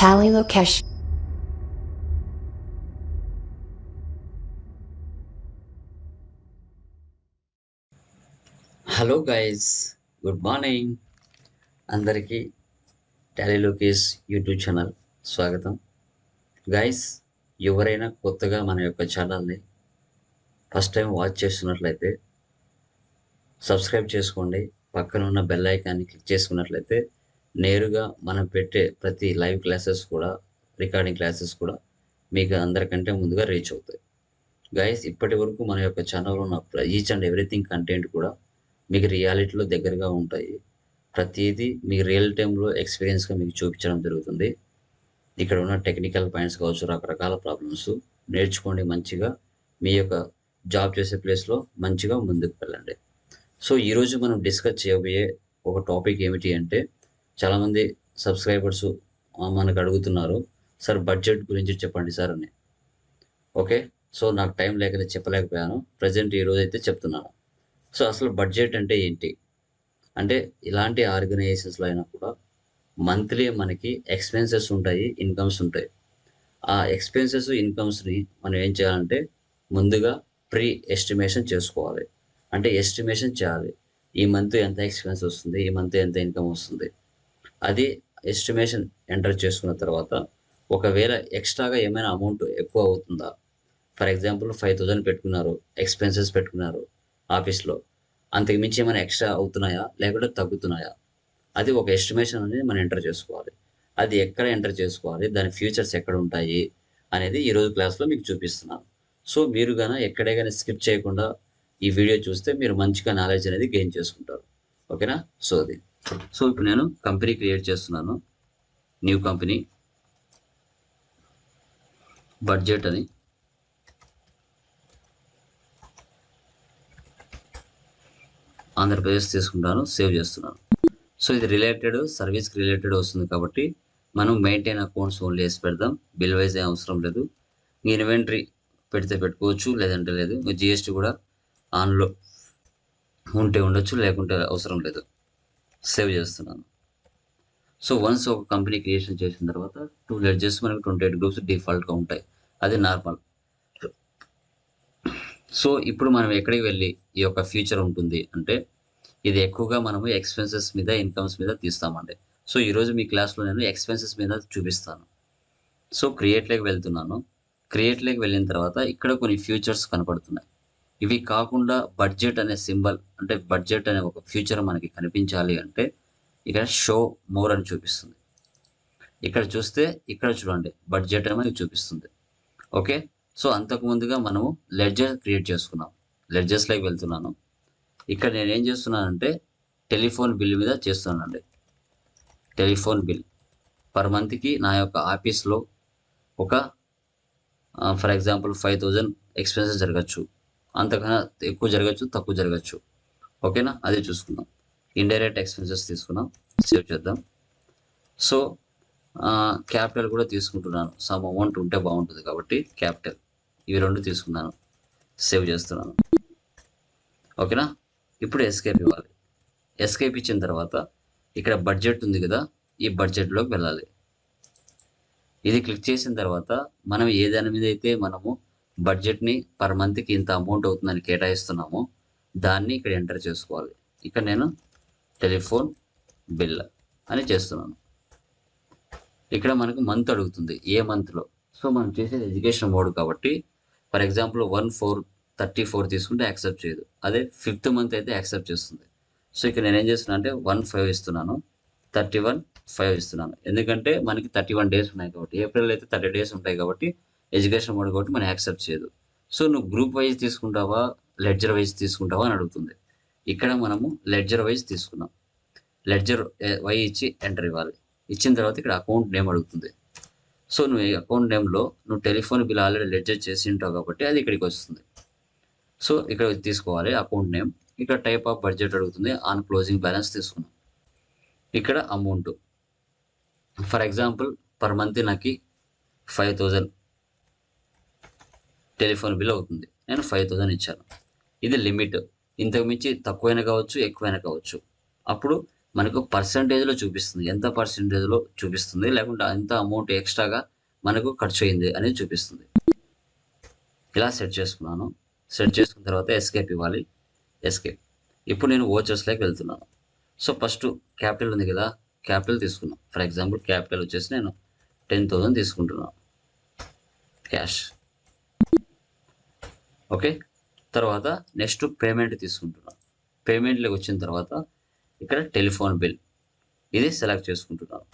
Tally Lokesh hello guys good morning అందరికీ Tally Lokesh YouTube channel స్వాగతం. Guys ఎవరైనా కొత్తగా మన యొక్క ఛానల్ని ఫస్ట్ టైం వాచ్ చేస్తున్నట్లయితే సబ్స్క్రైబ్ చేసుకోండి. పక్కన ఉన్న బెల్ ఐకాన్ని క్లిక్ చేసుకున్నట్లయితే నేరుగా మనం పెట్టే ప్రతి లైవ్ క్లాసెస్ కూడా రికార్డింగ్ క్లాసెస్ కూడా మీకు అందరికంటే ముందుగా రీచ్ అవుతాయి. గైస్ ఇప్పటి వరకు మన యొక్క ఛానల్లో ఉన్న ఈచ్ అండ్ ఎవ్రీథింగ్ కంటెంట్ కూడా మీకు రియాలిటీలో దగ్గరగా ఉంటాయి. ప్రతిదీ మీకు రియల్ టైంలో ఎక్స్పీరియన్స్గా మీకు చూపించడం జరుగుతుంది. ఇక్కడ ఉన్న టెక్నికల్ పాయింట్స్ కావచ్చు రకరకాల ప్రాబ్లమ్స్ నేర్చుకోండి మంచిగా. మీ యొక్క జాబ్ చేసే ప్లేస్లో మంచిగా ముందుకు వెళ్ళండి. సో ఈరోజు మనం డిస్కస్ చేయబోయే ఒక టాపిక్ ఏమిటి అంటే చాలామంది సబ్స్క్రైబర్స్ మనకు అడుగుతున్నారు సార్ బడ్జెట్ గురించి చెప్పండి సార్ అని. ఓకే? సో నాకు టైం లేకనే చెప్పలేకపోయాను. ప్రజెంట్ ఈరోజు అయితే చెప్తున్నాను. సో అసలు బడ్జెట్ అంటే ఏంటి? అంటే ఇలాంటి ఆర్గనైజేషన్స్లో అయినా కూడా మంత్లీ మనకి ఎక్స్పెన్సెస్ ఉంటాయి ఇన్కమ్స్ ఉంటాయి. ఆ ఎక్స్పెన్సెస్ ఇన్కమ్స్ని మనం ఏం చేయాలంటే ముందుగా ప్రీ ఎస్టిమేషన్ చేసుకోవాలి. అంటే ఎస్టిమేషన్ చేయాలి. ఈ మంత్ ఎంత ఎక్స్పెన్స్ వస్తుంది ఈ మంత్ ఎంత ఇన్కమ్ వస్తుంది. అది ఎస్టిమేషన్ ఎంటర్ చేసుకున్న తర్వాత ఒకవేళ ఎక్స్ట్రాగా ఏమైనా అమౌంట్ ఎక్కువ అవుతుందా? ఫర్ ఎగ్జాంపుల్ ఫైవ్ థౌజండ్ పెట్టుకున్నారు ఎక్స్పెన్సెస్ పెట్టుకున్నారు ఆఫీస్లో అంతకు మించి ఏమైనా ఎక్స్ట్రా అవుతున్నాయా? లేకుంటే తగ్గుతున్నాయా? అది ఒక ఎస్టిమేషన్ అనేది మనం ఎంటర్ చేసుకోవాలి. అది ఎక్కడ ఎంటర్ చేసుకోవాలి? దాని ఫ్యూచర్స్ ఎక్కడ ఉంటాయి? అనేది ఈరోజు క్లాస్లో మీకు చూపిస్తున్నాను. సో మీరు కానీ ఎక్కడే కానీ స్కిప్ చేయకుండా ఈ వీడియో చూస్తే మీరు మంచిగా నాలెడ్జ్ అనేది గెయిన్ చేసుకుంటారు. ఓకేనా సో అది. సో ఇప్పుడు నేను కంపెనీ క్రియేట్ చేస్తున్నాను. న్యూ కంపెనీ బడ్జెట్ అని ఆంధ్రప్రదేశ్ తీసుకుంటాను సేవ్ చేస్తున్నాను. సో ఇది రిలేటెడ్ సర్వీస్కి రిలేటెడ్ వస్తుంది కాబట్టి మనం మెయింటైన్ అకౌంట్స్ ఓన్లీ వేసి పెడదాం. బిల్ వైజ్ ఏం అవసరం లేదు. ఇన్వెంటరీ పెడితే పెట్టుకోవచ్చు లేదంటే లేదు. జిఎస్టీ కూడా ఆన్లో ఉంటే ఉండొచ్చు లేకుంటే అవసరం లేదు. సేవ్ చేస్తున్నాను. సో వన్స్ ఒక కంపెనీ క్రియేషన్ చేసిన తర్వాత టూ లెడ్జెస్ మనకి ట్వంటీ ఎయిట్ గ్రూప్స్ డిఫాల్ట్గా ఉంటాయి. అది నార్మల్ సో ఇప్పుడు మనం ఎక్కడికి వెళ్ళి ఈ యొక్క ఫ్యూచర్ ఉంటుంది అంటే ఇది ఎక్కువగా మనము ఎక్స్పెన్సెస్ మీద ఇన్కమ్స్ మీద తీస్తామండి. సో ఈరోజు మీ క్లాస్లో నేను ఎక్స్పెన్సెస్ మీద చూపిస్తాను. సో క్రియేట్లోకి వెళ్తున్నాను. క్రియేట్లోకి వెళ్ళిన తర్వాత ఇక్కడ కొన్ని ఫ్యూచర్స్ కనపడుతున్నాయి. ఇవి కాకుండా బడ్జెట్ అనే సింబల్ అంటే బడ్జెట్ అనే ఒక ఫ్యూచర్ మనకి కనిపించాలి అంటే ఇక్కడ షో మోర్ అని చూపిస్తుంది. ఇక్కడ చూస్తే ఇక్కడ చూడండి బడ్జెట్ అని మనకి చూపిస్తుంది. ఓకే సో అంతకు ముందుగా మనము లెడ్జర్ క్రియేట్ చేసుకున్నాం. లెడ్జర్స్లోకి వెళ్తున్నాను. ఇక్కడ నేను ఏం చేస్తున్నానంటే టెలిఫోన్ బిల్ మీద చేస్తున్నానండి. టెలిఫోన్ బిల్ పర్ మంత్కి నా యొక్క ఆఫీస్లో ఒక for example five thousand expenses జరగచ్చు. అంతకన్నా ఎక్కువ జరగచ్చు తక్కువ జరగచ్చు. ఓకేనా? అది చూసుకుందాం. ఇండైరెక్ట్ ఎక్స్పెన్సెస్ తీసుకున్నాం సేవ్ చేద్దాం. సో క్యాపిటల్ కూడా తీసుకుంటున్నాను. సమ్ అమౌంట్ ఉంటే బాగుంటుంది కాబట్టి క్యాపిటల్. ఇవి రెండు తీసుకున్నాను. సేవ్ చేస్తున్నాను. ఓకేనా? ఇప్పుడు ఎస్కేప్ ఇవ్వాలి. ఎస్కేప్ ఇచ్చిన తర్వాత ఇక్కడ బడ్జెట్ ఉంది కదా ఈ బడ్జెట్లోకి వెళ్ళాలి. ఇది క్లిక్ చేసిన తర్వాత మనం ఏ దాని మీద అయితే మనము బడ్జెట్ని పర్ మంత్కి ఇంత అమౌంట్ అవుతుందని కేటాయిస్తున్నామో దాన్ని ఇక్కడ ఎంటర్ చేసుకోవాలి. ఇక్కడ నేను టెలిఫోన్ బిల్ అని చేస్తున్నాను. ఇక్కడ మనకు మంత్ అడుగుతుంది ఏ మంత్లో? సో మనం చేసేది ఎడ్యుకేషన్ మోడ్ కాబట్టి for example one four thirty four తీసుకుంటే యాక్సెప్ట్ చేయదు. అదే ఫిఫ్త్ మంత్ అయితే యాక్సెప్ట్ చేస్తుంది. సో ఇక్కడ నేను ఏం చేస్తున్నా అంటే వన్ ఫైవ్ ఇస్తున్నాను థర్టీ వన్ ఫైవ్ ఇస్తున్నాను. ఎందుకంటే మనకి థర్టీ వన్ డేస్ ఉన్నాయి కాబట్టి ఏప్రిల్ అయితే థర్టీ డేస్ ఉంటాయి కాబట్టి ఎడ్యుకేషన్ మోడ్ కాబట్టి మనం యాక్సెప్ట్ చేయదు. సో నువ్వు గ్రూప్ వైజ్ తీసుకుంటావా లెడ్జర్ వైజ్ తీసుకుంటావా అని అడుగుతుంది. ఇక్కడ మనము లెడ్జర్ వైజ్ తీసుకున్నాం. లెడ్జర్ వై ఇచ్చి ఎంటర్ ఇవ్వాలి. ఇచ్చిన తర్వాత ఇక్కడ అకౌంట్ నేమ్ అడుగుతుంది. సో నువ్వు ఈ అకౌంట్ నేమ్లో నువ్వు టెలిఫోన్ బిల్ ఆల్రెడీ లెడ్జర్ చేసి ఉంటావు కాబట్టి అది ఇక్కడికి వస్తుంది. సో ఇక్కడ తీసుకోవాలి అకౌంట్ నేమ్. ఇక్కడ టైప్ ఆఫ్ బడ్జెట్ అడుగుతుంది. ఆన్ క్లోజింగ్ బ్యాలెన్స్ తీసుకున్నాం. ఇక్కడ amount. For example per month నాకు ఫైవ్ థౌజండ్ టెలిఫోన్ బిల్ అవుతుంది. నేను ఫైవ్ థౌజండ్ ఇచ్చాను. ఇది లిమిట్. ఇంతకు మించి తక్కువైనా కావచ్చు ఎక్కువైనా కావచ్చు. అప్పుడు మనకు పర్సంటేజ్లో చూపిస్తుంది. ఎంత పర్సంటేజ్లో చూపిస్తుంది? లేకుంటే ఎంత అమౌంట్ ఎక్స్ట్రాగా మనకు ఖర్చు అయింది అనేది చూపిస్తుంది. ఇలా సెట్ చేసుకున్నాను. సెట్ చేసుకున్న తర్వాత ఎస్కేప్ ఇవ్వాలి. ఎస్కేప్ ఇప్పుడు నేను ఓచర్స్లోకి వెళ్తున్నాను. సో ఫస్ట్ క్యాపిటల్ ఉంది కదా. క్యాపిటల్ తీసుకున్నాను ఫర్ ఎగ్జాంపుల్ క్యాపిటల్ వచ్చేసి నేను టెన్ థౌజండ్ తీసుకుంటున్నాను. Cash okay? తర్వాత నెక్స్ట్ పేమెంట్ తీసుకుంటున్నాను పేమెంట్లోకి వచ్చిన తర్వాత ఇక్కడ టెలిఫోన్ బిల్ ఇది సెలెక్ట్ చేసుకుంటున్నాను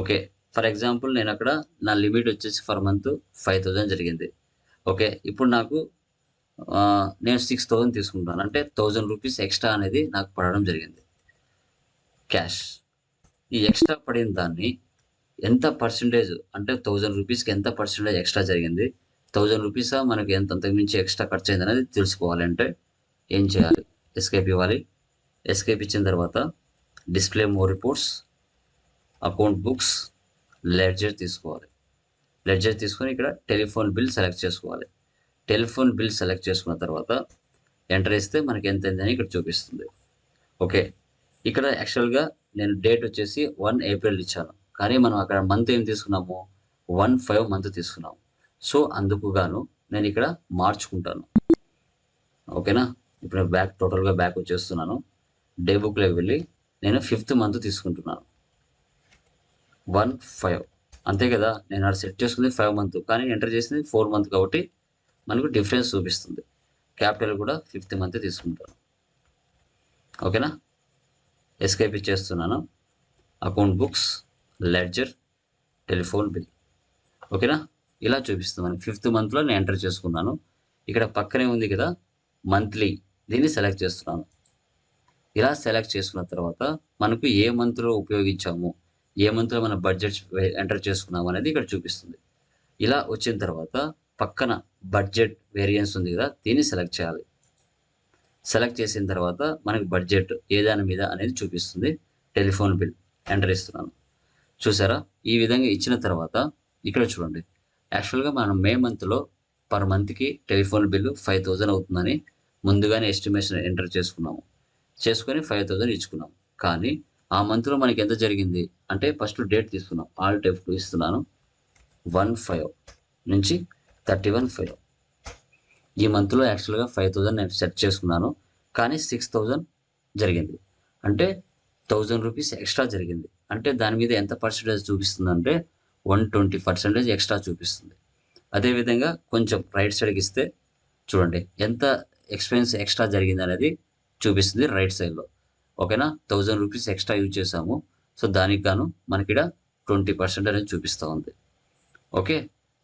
ఓకే? ఫర్ ఎగ్జాంపుల్ నేను అక్కడ నా లిమిట్ వచ్చేసి ఫర్ మంత్ ఫైవ్ థౌజండ్ జరిగింది. ఓకే? ఇప్పుడు నాకు నేను సిక్స్ థౌజండ్ తీసుకుంటాను. అంటే థౌజండ్ రూపీస్ ఎక్స్ట్రా అనేది నాకు పడడం జరిగింది. క్యాష్. ఈ ఎక్స్ట్రా పడిన దాన్ని ఎంత పర్సంటేజ్ అంటే థౌజండ్ రూపీస్కి ఎంత పర్సంటేజ్ ఎక్స్ట్రా జరిగింది? థౌజండ్ రూపీసా? మనకి ఎంత? అంతకుమించి ఎక్స్ట్రా ఖర్చు అయింది అనేది తెలుసుకోవాలంటే ఏం చేయాలి? ఎస్కేప్ ఇవ్వాలి. ఎస్కేప్ ఇచ్చిన తర్వాత display more reports account books ledger తీసుకోవాలి. లెడ్జర్ తీసుకొని ఇక్కడ టెలిఫోన్ బిల్ సెలెక్ట్ చేసుకోవాలి. టెలిఫోన్ బిల్ సెలెక్ట్ చేసుకున్న తర్వాత ఎంటర్ ఇస్తే మనకి ఎంత అని ఇక్కడ చూపిస్తుంది. ఓకే ఇక్కడ యాక్చువల్గా నేను డేట్ వచ్చేసి వన్ ఏప్రిల్ ఇచ్చాను. కానీ మనం అక్కడ మంత్ ఏం తీసుకున్నాము? వన్ ఫైవ్ మంత్ తీసుకున్నాము. సో అందుకు గాను నేను ఇక్కడ మార్చుకుంటాను. ఓకేనా? ఇప్పుడు బ్యాక్ టోటల్గా బ్యాక్ వచ్చేస్తున్నాను. డే బుక్లోకి వెళ్ళి నేను ఫిఫ్త్ మంత్ తీసుకుంటున్నాను. One five. అంతే కదా? నేను అక్కడ సెట్ చేసుకుంది ఫైవ్ మంత్. కానీ ఎంటర్ చేసింది ఫోర్ మంత్ కాబట్టి మనకు డిఫరెన్స్ చూపిస్తుంది. క్యాపిటల్ కూడా ఫిఫ్త్ మంత్ తీసుకుంటాను. ఓకేనా? ఎస్కేప్ ఇచ్చేస్తున్నాను. Account books ledger telephone bill. ఓకేనా? ఇలా చూపిస్తుంది. మనకి ఫిఫ్త్ మంత్లో నేను ఎంటర్ చేసుకున్నాను. ఇక్కడ పక్కనే ఉంది కదా మంత్లీ దీన్ని సెలెక్ట్ చేస్తున్నాను. ఇలా సెలెక్ట్ చేసుకున్న తర్వాత మనకు ఏ మంత్లో ఉపయోగించాము ఏ మంత్లో మన బడ్జెట్ ఎంటర్ చేసుకున్నాము అనేది ఇక్కడ చూపిస్తుంది. ఇలా వచ్చిన తర్వాత పక్కన బడ్జెట్ వేరియన్స్ ఉంది కదా దీన్ని సెలెక్ట్ చేయాలి. సెలెక్ట్ చేసిన తర్వాత మనకి బడ్జెట్ ఏ దాని మీద అనేది చూపిస్తుంది. టెలిఫోన్ బిల్ ఎంటర్ ఇస్తున్నాను. చూసారా? ఈ విధంగా ఇచ్చిన తర్వాత ఇక్కడ చూడండి. యాక్చువల్గా మనం మే మంత్లో పర్ మంత్కి టెలిఫోన్ బిల్లు ఫైవ్ థౌజండ్ అవుతుందని ముందుగానే ఎస్టిమేషన్ ఎంటర్ చేసుకున్నాము. చేసుకొని ఫైవ్ థౌజండ్ ఇచ్చుకున్నాం కానీ ఆ మంత్లో మనకి ఎంత జరిగింది? అంటే ఫస్ట్ డేట్ తీసుకున్నాం. ఆల్ టైప్ టూ ఇస్తున్నాను. వన్ ఫైవ్ నుంచి థర్టీ వన్ ఫైవ్ ఈ మంత్లో యాక్చువల్గా ఫైవ్ థౌజండ్ నేను సెట్ చేసుకున్నాను. కానీ సిక్స్ థౌజండ్ జరిగింది. అంటే థౌజండ్ రూపీస్ ఎక్స్ట్రా జరిగింది. అంటే దాని మీద ఎంత పర్సెంటేజ్ చూపిస్తుందంటే వన్ ట్వంటీ పర్సెంటేజ్ ఎక్స్ట్రా చూపిస్తుంది. అదేవిధంగా కొంచెం రైట్ సైడ్కి ఇస్తే చూడండి ఎంత ఎక్స్పెన్స్ ఎక్స్ట్రా జరిగింది అనేది చూపిస్తుంది రైట్ సైడ్లో. ఓకేనా? థౌజండ్ రూపీస్ ఎక్స్ట్రా యూజ్ చేసాము సో దానికి గాను మనకి ఇక్కడ ట్వంటీ పర్సెంట్ అనేది చూపిస్తూ ఉంది. ఓకే?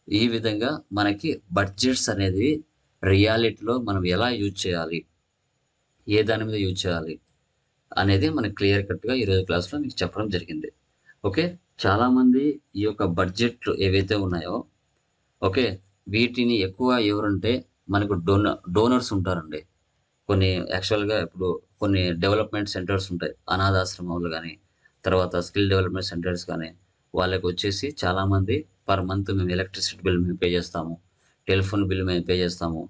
ఈ విధంగా మనకి బడ్జెట్స్ అనేది రియాలిటీలో మనం ఎలా యూజ్ చేయాలి? ఏ దాని మీద యూజ్ చేయాలి? అనేది మనకి క్లియర్ కట్గా ఈరోజు క్లాస్లో మీకు చెప్పడం జరిగింది. ఓకే? చాలామంది ఈ యొక్క బడ్జెట్లు ఏవైతే ఉన్నాయో ఓకే వీటిని ఎక్కువ ఎవరంటే మనకు డోన డోనర్స్ ఉంటారండి. కొన్ని యాక్చువల్గా ఇప్పుడు కొన్ని డెవలప్మెంట్ సెంటర్స్ ఉంటాయి. అనాథాశ్రమాలు కానీ తర్వాత స్కిల్ డెవలప్మెంట్ సెంటర్స్ కానీ వాళ్ళకి వచ్చేసి చాలామంది పర్ మంత్ మేము ఎలక్ట్రిసిటీ బిల్ మేము పే చేస్తాము. టెలిఫోన్ బిల్ మేము పే చేస్తాము.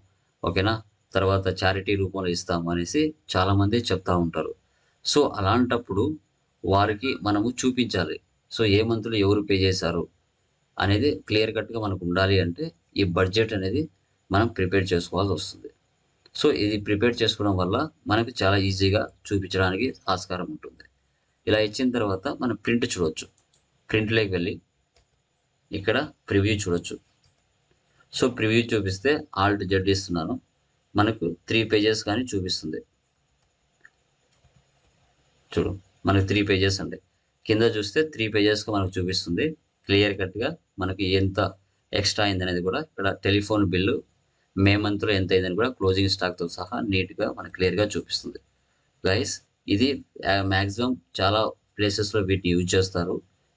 ఓకేనా? తర్వాత చారిటీ రూపంలో ఇస్తాము అనేసి చాలామంది చెప్తా ఉంటారు. సో అలాంటప్పుడు వారికి మనము చూపించాలి. సో ఏ మంత్లో ఎవరు పే చేశారు అనేది క్లియర్ కట్గా మనకు ఉండాలి అంటే ఈ బడ్జెట్ అనేది మనం ప్రిపేర్ చేసుకోవాల్సి వస్తుంది. సో ఇది ప్రిపేర్ చేసుకోవడం వల్ల మనకు చాలా ఈజీగా చూపించడానికి ఆస్కారం ఉంటుంది. ఇలా ఇచ్చిన తర్వాత మనం ప్రింట్ చూడవచ్చు ప్రింట్లోకి వెళ్ళి ఇక్కడ ప్రివ్యూ చూడొచ్చు. సో ప్రివ్యూ చూపిస్తే ఆల్ట్ జెడ్ ఇస్తున్నాను. మనకు త్రీ పేజెస్ కానీ చూపిస్తుంది. చూడు మనకు త్రీ పేజెస్ అండి. కింద చూస్తే త్రీ పేజెస్గా మనకు చూపిస్తుంది. క్లియర్ కట్గా మనకి ఎంత ఎక్స్ట్రా అయింది అనేది కూడా ఇక్కడ టెలిఫోన్ బిల్లు మే మంత్లో ఎంత అయిందని కూడా క్లోజింగ్ స్టాక్తో సహా నీట్గా మనకు క్లియర్గా చూపిస్తుంది. గైస్ ఇది మ్యాక్సిమం చాలా ప్లేసెస్లో వీటిని యూజ్ చేస్తారు.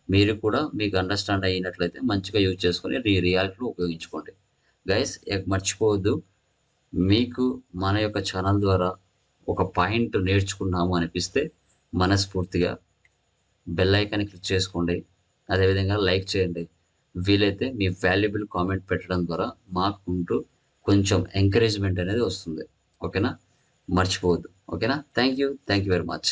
మీరు కూడా మీకు అండర్స్టాండ్ అయినట్లయితే మంచిగా యూజ్ చేసుకొని ఈ రియాలిటీలో ఉపయోగించుకోండి. గైస్ మర్చిపోవద్దు. మీకు మన యొక్క ఛానల్ ద్వారా ఒక పాయింట్ నేర్చుకున్నాము అనిపిస్తే మనస్ఫూర్తిగా బెల్ ఐకాన్ క్లిక్ చేసుకోండి. అదేవిధంగా లైక్ చేయండి. వీలైతే మీ వాల్యుబుల్ కామెంట్ పెట్టడం ద్వారా మాకుంటూ కొంచెం ఎంకరేజ్మెంట్ అనేది వస్తుంది. ఓకేనా మర్చిపోవద్దు. ఓకేనా thank you thank you very much